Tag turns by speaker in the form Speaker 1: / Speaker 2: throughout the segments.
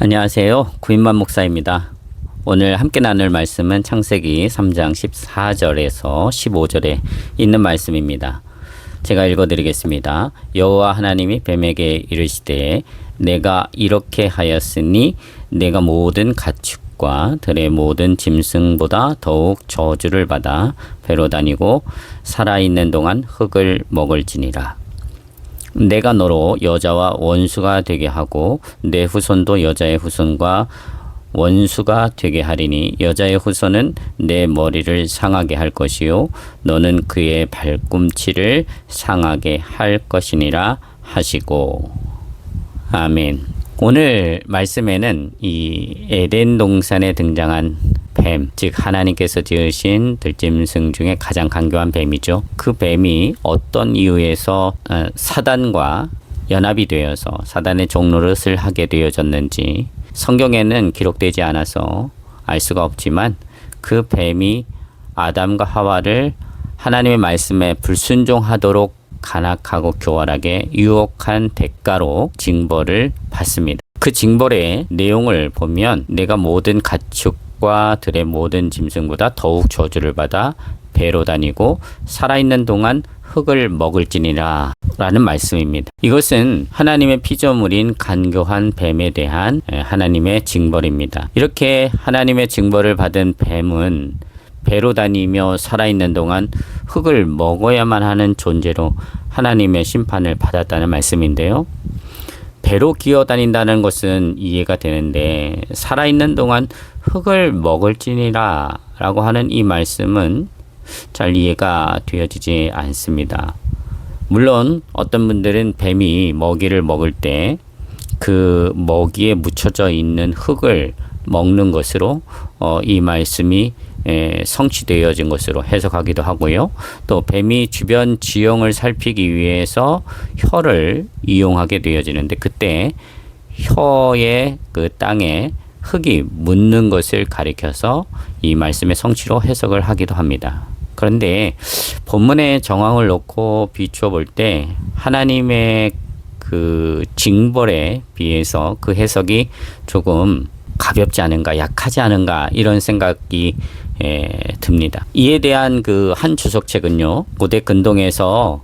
Speaker 1: 안녕하세요. 구인만 목사입니다. 오늘 함께 나눌 말씀은 창세기 3장 14절에서 15절에 있는 말씀입니다. 제가 읽어드리겠습니다. 여호와 하나님이 뱀에게 이르시되 내가 이렇게 하였으니 내가 모든 가축과 들의 모든 짐승보다 더욱 저주를 받아 배로 다니고 살아있는 동안 흙을 먹을지니라. 내가 너로 여자와 원수가 되게 하고 내 후손도 여자의 후손과 원수가 되게 하리니 여자의 후손은 내 머리를 상하게 할 것이요 너는 그의 발꿈치를 상하게 할 것이니라 하시고 아멘. 오늘 말씀에는 이 에덴 동산에 등장한 뱀, 즉 하나님께서 지으신 들짐승 중에 가장 강교한 뱀이죠. 그 뱀이 어떤 이유에서 어, 사단과 연합이 되어서 사단의 종로릇을 하게 되어졌는지 성경에는 기록되지 않아서 알 수가 없지만 그 뱀이 아담과 하와를 하나님의 말씀에 불순종하도록 간악하고 교활하게 유혹한 대가로 징벌을 받습니다. 그 징벌의 내용을 보면 내가 모든 가축과 들의 모든 짐승보다 더욱 저주를 받아 배로 다니고 살아있는 동안 흙을 먹을지니라 라는 말씀입니다. 이것은 하나님의 피조물인 간교한 뱀에 대한 예, 하나님의 징벌입니다. 이렇게 하나님의 징벌을 받은 뱀은 배로 다니며 살아있는 동안 흙을 먹어야만 하는 존재로 하나님의 심판을 받았다는 말씀인데요. 배로 기어 다닌다는 것은 이해가 되는데 살아있는 동안 흙을 먹을지니라 라고 하는 이 말씀은 잘 이해가 되어지지 않습니다. 물론 어떤 분들은 뱀이 먹이를 먹을 때 그 먹이에 묻혀져 있는 흙을 먹는 것으로 어, 이 말씀이 예, 성취되어진 것으로 해석하기도 하고요. 또 뱀이 주변 지형을 살피기 위해서 혀를 이용하게 되어지는데 그때 혀의 그 땅에 흙이 묻는 것을 가리켜서 이 말씀의 성취로 해석을 하기도 합니다. 그런데 본문의 정황을 놓고 비추어 볼때 하나님의 그 징벌에 비해서 그 해석이 조금 가볍지 않은가, 약하지 않은가 이런 생각이 예, 듭니다. 이에 대한 그 한 주석책은요, 고대 근동에서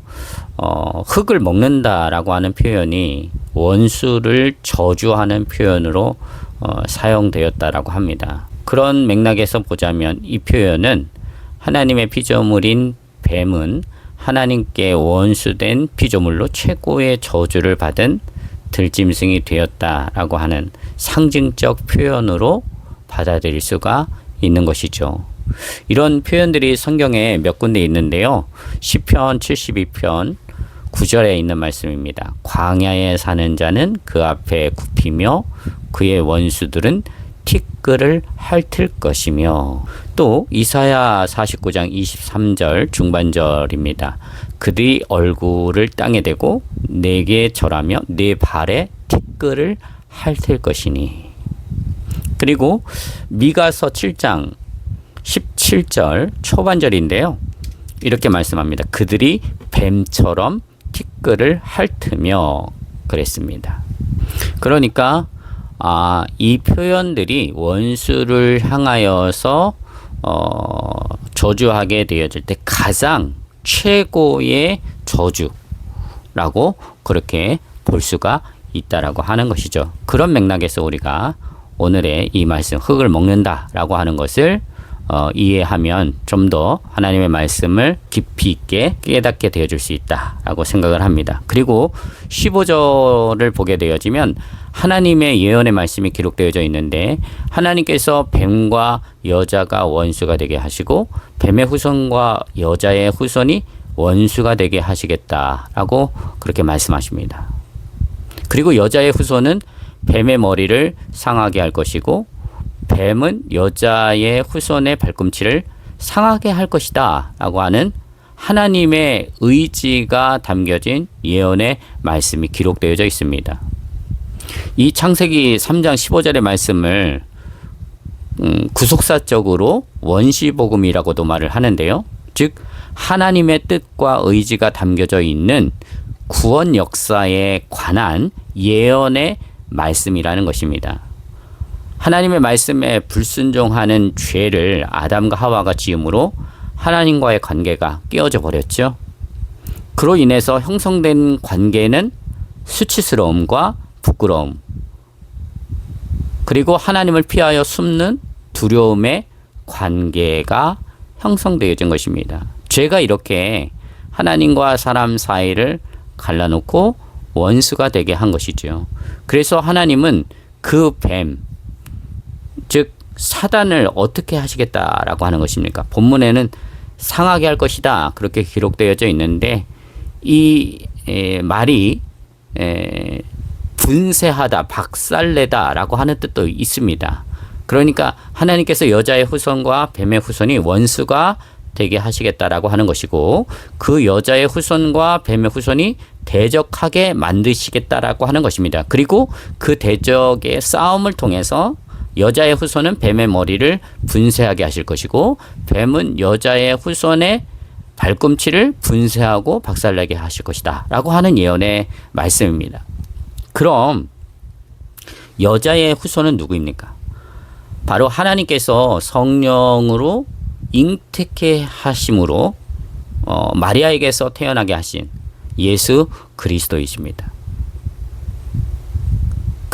Speaker 1: 어, 흙을 먹는다라고 하는 표현이 원수를 저주하는 표현으로 어, 사용되었다라고 합니다. 그런 맥락에서 보자면 이 표현은 하나님의 피조물인 뱀은 하나님께 원수된 피조물로 최고의 저주를 받은 들짐승이 되었다라고 하는 상징적 표현으로 받아들일 수가 있는 것이죠. 이런 표현들이 성경에 몇 군데 있는데요. 시편 72편 9절에 있는 말씀입니다. 광야에 사는 자는 그 앞에 굽히며 그의 원수들은 티끌을 핥을 것이며 또 이사야 49장 23절 중반절입니다. 그들이 얼굴을 땅에 대고 내게 절하며 내 발에 티끌을 핥을 것이니 그리고 미가서 7장 17절 초반절인데요. 이렇게 말씀합니다. 그들이 뱀처럼 티끌을 핥으며 그랬습니다. 그러니까 아, 이 표현들이 원수를 향하여서 어, 저주하게 되어질 때 가장 최고의 저주라고 그렇게 볼 수가 있다라고 하는 것이죠. 그런 맥락에서 우리가 오늘의 이 말씀 흙을 먹는다라고 하는 것을 어, 이해하면 좀 더 하나님의 말씀을 깊이 있게 깨닫게 되어줄 수 있다라고 생각을 합니다. 그리고 15절을 보게 되어지면 하나님의 예언의 말씀이 기록되어져 있는데 하나님께서 뱀과 여자가 원수가 되게 하시고 뱀의 후손과 여자의 후손이 원수가 되게 하시겠다라고 그렇게 말씀하십니다. 그리고 여자의 후손은 뱀의 머리를 상하게 할 것이고 뱀은 여자의 후손의 발꿈치를 상하게 할 것이다. 라고 하는 하나님의 의지가 담겨진 예언의 말씀이 기록되어져 있습니다. 이 창세기 3장 15절의 말씀을 음, 구속사적으로 원시복음이라고도 말을 하는데요. 즉, 하나님의 뜻과 의지가 담겨져 있는 구원 역사에 관한 예언의 말씀이라는 것입니다. 하나님의 말씀에 불순종하는 죄를 아담과 하와가 지음으로 하나님과의 관계가 깨어져 버렸죠. 그로 인해서 형성된 관계는 수치스러움과 부끄러움, 그리고 하나님을 피하여 숨는 두려움의 관계가 형성되어진 것입니다. 죄가 이렇게 하나님과 사람 사이를 갈라놓고 원수가 되게 한 것이죠. 그래서 하나님은 그 뱀, 사단을 어떻게 하시겠다라고 하는 것입니까? 본문에는 상하게 할 것이다. 그렇게 기록되어져 있는데 이 에, 말이 에, 분쇄하다, 박살내다라고 하는 뜻도 있습니다. 그러니까 하나님께서 여자의 후손과 뱀의 후손이 원수가 되게 하시겠다라고 하는 것이고 그 여자의 후손과 뱀의 후손이 대적하게 만드시겠다라고 하는 것입니다. 그리고 그 대적의 싸움을 통해서 여자의 후손은 뱀의 머리를 분쇄하게 하실 것이고 뱀은 여자의 후손의 발꿈치를 분쇄하고 박살내게 하실 것이다. 라고 하는 예언의 말씀입니다. 그럼 여자의 후손은 누구입니까? 바로 하나님께서 성령으로 잉태케 하심으로 어, 마리아에게서 태어나게 하신 예수 그리스도이십니다.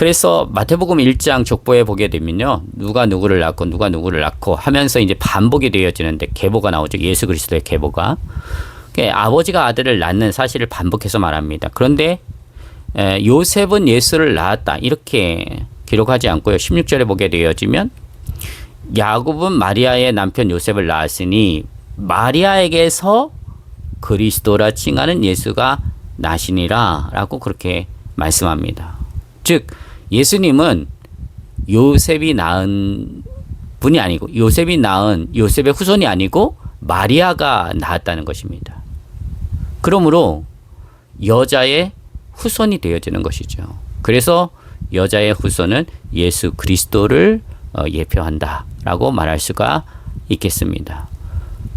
Speaker 1: 그래서 마태복음 1장 족보에 보게 되면요. 누가 누구를 낳고 누가 누구를 낳고 하면서 이제 반복이 되어지는데 계보가 나오죠. 예수 그리스도의 계보가. 그러니까 아버지가 아들을 낳는 사실을 반복해서 말합니다. 그런데 요셉은 예수를 낳았다. 이렇게 기록하지 않고요. 16절에 보게 되어지면 야곱은 마리아의 남편 요셉을 낳았으니 마리아에게서 그리스도라 칭하는 예수가 나시니라라고 그렇게 말씀합니다. 즉 예수님은 요셉이 낳은 분이 아니고 요셉이 낳은 요셉의 후손이 아니고 마리아가 낳았다는 것입니다. 그러므로 여자의 후손이 되어지는 것이죠. 그래서 여자의 후손은 예수 그리스도를 어, 예표한다라고 말할 수가 있겠습니다.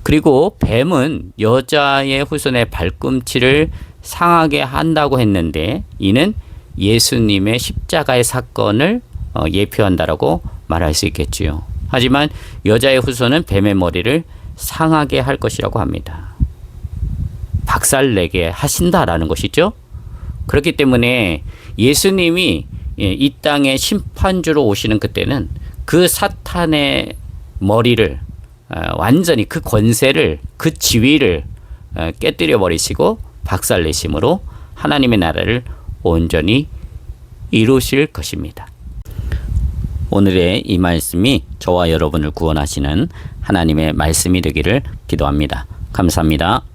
Speaker 1: 그리고 뱀은 여자의 후손의 발꿈치를 상하게 한다고 했는데 이는 예수님의 십자가의 사건을 어, 예표한다라고 말할 수 있겠지요. 하지만 여자의 후손은 뱀의 머리를 상하게 할 것이라고 합니다. 박살내게 하신다라는 것이죠. 그렇기 때문에 예수님이 예, 이 땅의 심판주로 오시는 그때는 그 사탄의 머리를 어, 완전히 그 권세를 그 지위를 어, 깨뜨려 버리시고 박살내심으로 하나님의 나라를 온전히 이루실 것입니다. 오늘의 이 말씀이 저와 여러분을 구원하시는 하나님의 말씀이 되기를 기도합니다. 감사합니다.